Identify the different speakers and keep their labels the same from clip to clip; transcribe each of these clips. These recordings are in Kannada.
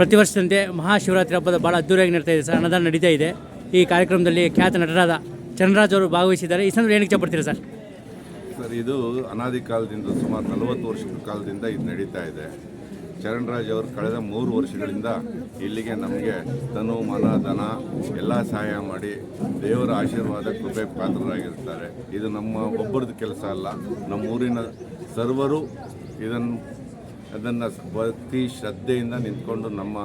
Speaker 1: ಪ್ರತಿ ವರ್ಷದಂತೆ ಮಹಾಶಿವರಾತ್ರಿ ಹಬ್ಬದ ಭಾಳ ಅದ್ದೂರಿಯಾಗಿ ನಡೀತಾ ಇದೆ ಸರ್. ಅನ್ನದಾನ ನಡೀತಾ ಇದೆ. ಈ ಕಾರ್ಯಕ್ರಮದಲ್ಲಿ ಖ್ಯಾತ ನಟರಾದ ಚಂದ್ರರಾಜ್ ಅವರು ಭಾಗವಹಿಸಿದ್ದಾರೆ. ಈ ಸಂದರ್ಭ ಏನಕ್ಕೆ ಇಷ್ಟಪಡ್ತೀರಾ ಸರ್?
Speaker 2: ಸರ್, ಇದು ಅನಾದಿ ಕಾಲದಿಂದ ಸುಮಾರು ನಲವತ್ತು ವರ್ಷದ ಕಾಲದಿಂದ ಇದು ನಡೀತಾ ಇದೆ. ಚರಣ್ರಾಜ್ ಅವರು ಕಳೆದ ಮೂರು ವರ್ಷಗಳಿಂದ ಇಲ್ಲಿಗೆ ನಮಗೆ ತನು ಮನ ಧನ ಎಲ್ಲ ಸಹಾಯ ಮಾಡಿ ದೇವರ ಆಶೀರ್ವಾದ, ಕೃಪೆ ಪಾತ್ರರಾಗಿರ್ತಾರೆ. ಇದು ನಮ್ಮ ಒಬ್ಬರದ್ದು ಕೆಲಸ ಅಲ್ಲ. ನಮ್ಮ ಊರಿನ ಸರ್ವರು ಇದನ್ನು ಅದನ್ನು ಭಕ್ತಿ ಶ್ರದ್ಧೆಯಿಂದ ನಿಂತ್ಕೊಂಡು ನಮ್ಮ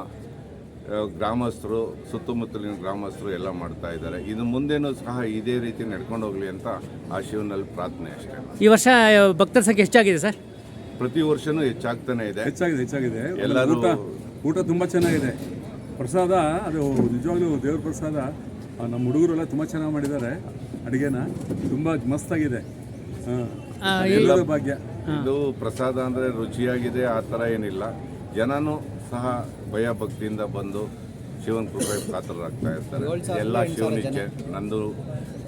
Speaker 2: ಗ್ರಾಮಸ್ಥರು ಸುತ್ತಮುತ್ತಲಿನ ಗ್ರಾಮಸ್ಥರು ಎಲ್ಲ ಮಾಡ್ತಾ ಇದ್ದಾರೆ. ಇದು ಮುಂದೇನೂ ಸಹ ಇದೇ ರೀತಿ ನಡ್ಕೊಂಡು ಹೋಗಲಿ ಅಂತ ಆ ಶಿವನಲ್ಲಿ ಪ್ರಾರ್ಥನೆ ಅಷ್ಟೇ.
Speaker 1: ಈ ವರ್ಷ ಭಕ್ತರ ಸಂಖ್ಯೆ ಹೆಚ್ಚಾಗಿದೆ ಸರ್?
Speaker 2: ಪ್ರತಿ ವರ್ಷನೂ ಹೆಚ್ಚಾಗ್ತಾನೆ ಇದೆ.
Speaker 3: ಹೆಚ್ಚಾಗಿದೆ ಹೆಚ್ಚಾಗಿದೆ.
Speaker 2: ಎಲ್ಲರೂ
Speaker 3: ಊಟ ಊಟ ತುಂಬ ಚೆನ್ನಾಗಿದೆ. ಪ್ರಸಾದ ಅದು ನಿಜವಾಗ್ಲೂ ದೇವ್ರ ಪ್ರಸಾದ. ನಮ್ಮ ಹುಡುಗರೆಲ್ಲ ತುಂಬ ಚೆನ್ನಾಗಿ ಮಾಡಿದ್ದಾರೆ. ಅಡುಗೆನ ತುಂಬ ಮಸ್ತಾಗಿದೆ. ಎಲ್ಲರ ಭಾಗ್ಯ.
Speaker 2: ಇದು ಪ್ರಸಾದ ಅಂದರೆ ರುಚಿಯಾಗಿದೆ ಆ ಥರ ಏನಿಲ್ಲ. ಜನನೂ ಸಹ ಭಯ ಭಕ್ತಿಯಿಂದ ಬಂದು ಶಿವನ ಕೃಪೆ ಪಾತ್ರರಾಗ್ತಾ ಇರ್ತಾರೆ. ಎಲ್ಲ ಶಿವನಿಚ್ಛೆ ನಂದು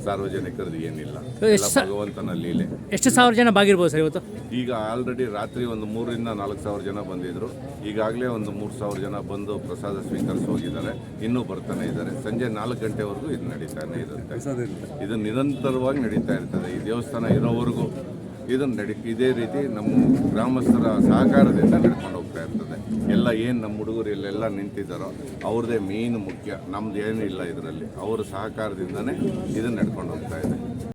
Speaker 2: ಸಾರ್ವಜನಿಕರದ್ದು ಏನಿಲ್ಲ. ಎಲ್ಲ ಭಗವಂತನ ಲೀಲೆ.
Speaker 1: ಎಷ್ಟು ಸಾವಿರ ಜನ ಬಾಗಿರ್ಬೋದು ಸರ್ ಇವತ್ತು?
Speaker 2: ಈಗ ಆಲ್ರೆಡಿ ರಾತ್ರಿ ಒಂದು ಮೂರರಿಂದ ನಾಲ್ಕು ಸಾವಿರ ಜನ ಬಂದಿದ್ರು. ಈಗಾಗಲೇ ಒಂದು ಮೂರು ಸಾವಿರ ಜನ ಬಂದು ಪ್ರಸಾದ ಸ್ವೀಕರಿಸಿ ಹೋಗಿದ್ದಾರೆ. ಇನ್ನೂ ಬರ್ತಾನೆ ಇದ್ದಾರೆ. ಸಂಜೆ ನಾಲ್ಕು ಗಂಟೆವರೆಗೂ ಇದು ನಡೀತಾನೆ ಇರುತ್ತೆ.
Speaker 3: ಇರುತ್ತೆ.
Speaker 2: ಇದು ನಿರಂತರವಾಗಿ ನಡೀತಾ ಇರ್ತದೆ. ಈ ದೇವಸ್ಥಾನ ಇರೋವರೆಗೂ ಇದನ್ನು ನಡಿ, ಇದೇ ರೀತಿ ನಮ್ಮ ಗ್ರಾಮಸ್ಥರ ಸಹಕಾರದಿಂದ ನಡ್ಕೊಂಡು ಹೋಗ್ತಾ ಇರ್ತದೆ. ಎಲ್ಲ ಏನು ನಮ್ಮ ಹುಡುಗರು ಇಲ್ಲೆಲ್ಲ ನಿಂತಿದ್ದಾರೋ ಅವ್ರದ್ದೇ ಮೇನ್ ಮುಖ್ಯ. ನಮ್ದು ಏನಿಲ್ಲ ಇದರಲ್ಲಿ. ಅವರ ಸಹಕಾರದಿಂದನೇ ಇದನ್ನು ನಡ್ಕೊಂಡು ಹೋಗ್ತಾ ಇದೆ.